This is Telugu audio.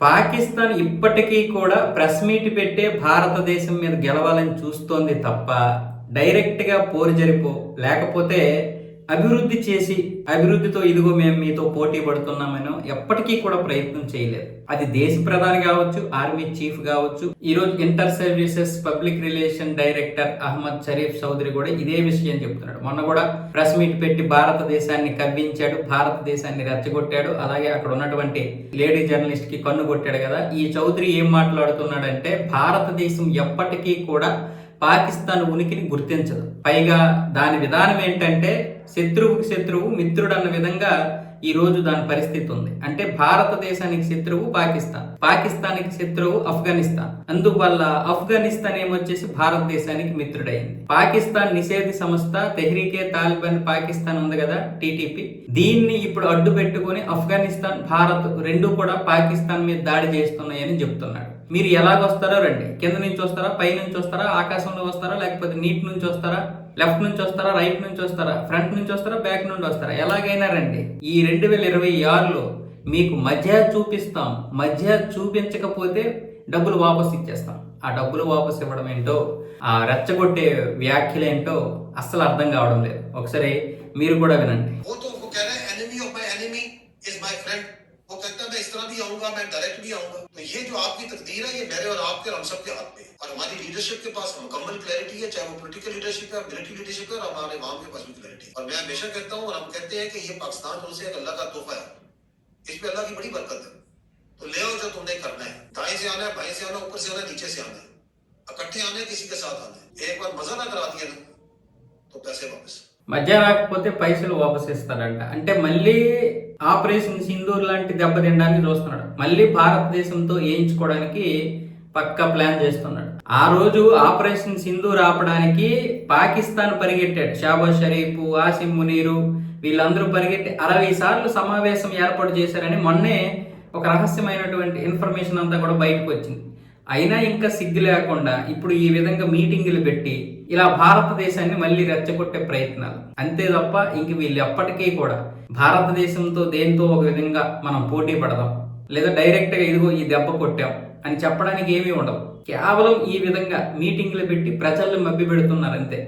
పాకిస్తాన్ ఇప్పటికీ కూడా ప్రెస్ మీట్ పెట్టే భారతదేశం మీద గెలవాలని చూస్తోంది తప్ప డైరెక్ట్గా పోరు జరిపో లేకపోతే అభివృద్ధి చేసి అభివృద్ధితో ఇదిగో మేము మీతో పోటీ పడుతున్నామని ఎప్పటికీ కూడా ప్రయత్నం చేయలేదు. అది దేశ ప్రధాని కావచ్చు ఆర్మీ చీఫ్ కావచ్చు. ఈరోజు Inter Services Public Relation director Ahmed Sharif Chaudhry కూడా ఇదే విషయం చెప్తున్నాడు. మొన్న కూడా ప్రెస్ మీట్ పెట్టి భారతదేశాన్ని కవ్వించాడు భారతదేశాన్ని రెచ్చగొట్టాడు. అలాగే అక్కడ ఉన్నటువంటి లేడీ జర్నలిస్ట్కి కన్ను కొట్టాడు కదా. ఈ చౌదరి ఏం మాట్లాడుతున్నాడంటే భారతదేశం ఎప్పటికీ కూడా పాకిస్తాన్ ఉనికిని గుర్తించదు. పైగా దాని విధానం ఏంటంటే శత్రువుకి శత్రువు మిత్రుడు అన్న విధంగా ఈ రోజు దాని పరిస్థితి ఉంది. అంటే భారతదేశానికి శత్రువు పాకిస్తాన్ పాకిస్తాన్కి శత్రువు ఆఫ్ఘనిస్తాన్. అందువల్ల ఆఫ్ఘనిస్తాన్ ఏమొచ్చేసి భారతదేశానికి మిత్రుడైంది. పాకిస్తాన్ నిషేధ సంస్థ తెహ్రీకే తాలిబాన్ పాకిస్తాన్ ఉంది కదా టీటీపీ. దీన్ని ఇప్పుడు అడ్డు పెట్టుకొని ఆఫ్ఘనిస్తాన్ భారత్ రెండు కూడా పాకిస్తాన్ మీద దాడి చేస్తున్నాయని చెప్తున్నాడు. మీరు ఎలాగొస్తారో రండి. కింద నుంచి వస్తారా పై నుంచి వస్తారా ఆకాశంలో వస్తారా లేకపోతే నీటి నుంచి వస్తారా లెఫ్ట్ నుంచి వస్తారా రైట్ నుంచి వస్తారా ఫ్రంట్ నుంచి వస్తారా బ్యాక్ నుండి వస్తారా ఎలాగైనా రండి. ఈ రెండు వేల ఇరవై ఆరులో మీకు మధ్య చూపిస్తాం. మధ్య చూపించకపోతే డబ్బులు వాపస్ ఇచ్చేస్తాం. ఆ డబ్బులు వాపస్ ఇవ్వడం ఏంటో ఆ రెచ్చగొట్టే వ్యాఖ్యలు ఏంటో అస్సలు అర్థం కావడం లేదు. ఒకసారి మీరు కూడా వినండి. میں اس طرح بھی آؤں گا میں ڈائریکٹ بھی آؤں گا تو یہ جو آپ کی تقدیر ہے، یہ میرے اور آپ کے اور ہم سب کے ہاتھ میں اور ہماری لیڈرشپ کے پاس مکمل کلیئرٹی ہے، چاہے وہ پولیٹیکل لیڈرشپ ہے ملٹری لیڈرشپ ہے، اور ہمارے عوام کے پاس بھی کلیئرٹی اور میں ہمیشہ کہتا ہوں اور ہم کہتے ہیں کہ یہ پاکستان جو سے اللہ کا تحفہ ہے۔ اس میں اللہ کی بڑی برکت ہے۔ تو لے آؤ جو تم نے کرنا ہے۔ دائیں سے آنا ہے، بائیں سے آنا ہے، اوپر سے آنا ہے، نیچے سے آنا ہے۔ اکٹھے آنا ہے کسی کے ساتھ آنا ہے ایک بار مزہ نہ کرا دیا نا تو پیسے واپس۔ మధ్య రాకపోతే పైసలు వాపసిస్తాడంట అంటే మళ్ళీ ఆపరేషన్ సింధూర్ లాంటి దెబ్బ తినడానికి చూస్తున్నాడు. మళ్ళీ భారతదేశంతో వేయించుకోవడానికి పక్క ప్లాన్ చేస్తున్నాడు. ఆ రోజు ఆపరేషన్ సింధూర్ ఆపడానికి పాకిస్తాన్ పరిగెట్టాడు. షాబాజ్ షరీఫ్ ఆసిం మునీరు వీళ్ళందరూ పరిగెట్టి అరవై సార్లు సమావేశం ఏర్పాటు చేశారని మొన్నే ఒక రహస్యమైనటువంటి ఇన్ఫర్మేషన్ అంతా కూడా బయటకు వచ్చింది. అయినా ఇంకా సిగ్గు లేకుండా ఇప్పుడు ఈ విధంగా మీటింగులు పెట్టి ఇలా భారతదేశాన్ని మళ్ళీ రెచ్చగొట్టే ప్రయత్నాలు. అంతే తప్ప ఇంక వీళ్ళు ఎప్పటికీ కూడా భారతదేశంతో దేంతో ఒక విధంగా మనం పోటీ పడదాం. లేదా డైరెక్ట్గా ఇదిగో ఈ దెబ్బ కొట్టాం అని చెప్పడానికి ఏమీ ఉండవు కేవలం ఈ విధంగా మీటింగ్లు పెట్టి ప్రజల్ని మభ్య పెడుతున్నారు అంతే.